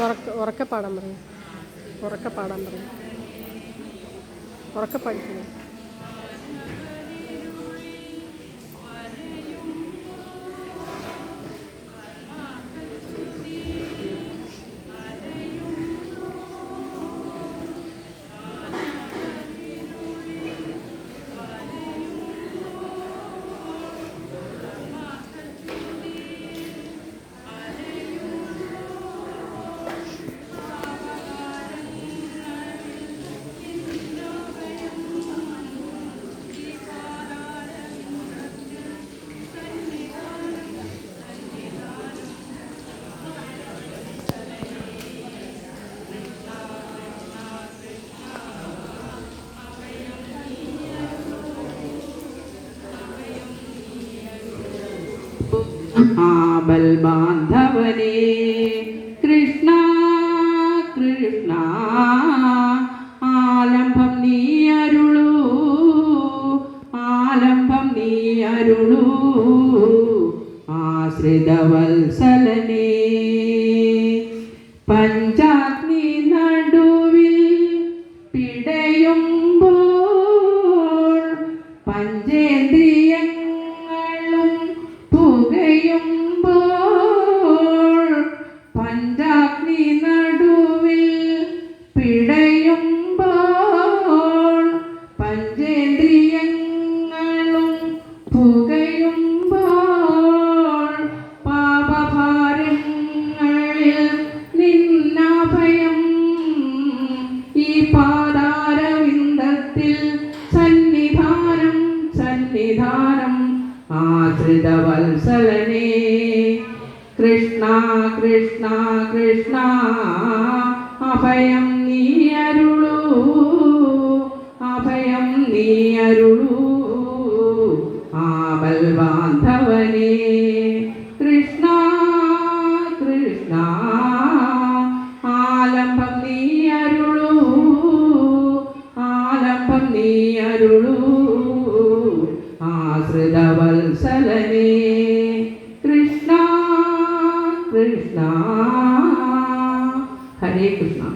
ഉറക്ക ഉറക്കെ പാടാൻ പറയും. ഉറക്കെ പാടാൻ പറയും. ഉറക്കെ പഠിക്കുന്നു ആബൽ ബാന്ധവനേ കൃഷ്ണ കൃഷ്ണ ആലംബം നീ അരുളൂ ആലംബം നീ അരുളൂ ആശ്രിതവത്സലനെ. പഞ്ചാഗ്നി പുകയുമ്പോൾ പഞ്ചേന്ദ്രിയങ്ങളും പാപഭാരങ്ങളിൽ ഈ സന്നിധാനം സന്നിധാനം ആശ്രിതവത്സലനേ കൃഷ്ണ കൃഷ്ണ കൃഷ്ണ അഭയം നീ അരുളൂ. അഭയം നീ അരുളൂ. ബാന്ധവനേ. കൃഷ്ണ കൃഷ്ണ ആലംബം നീ അരുളൂ. ആലംബം നീ അരുളൂ. சலனே கிருஷ்ணா கிருஷ்ணா ஹரே கிருஷ்ணா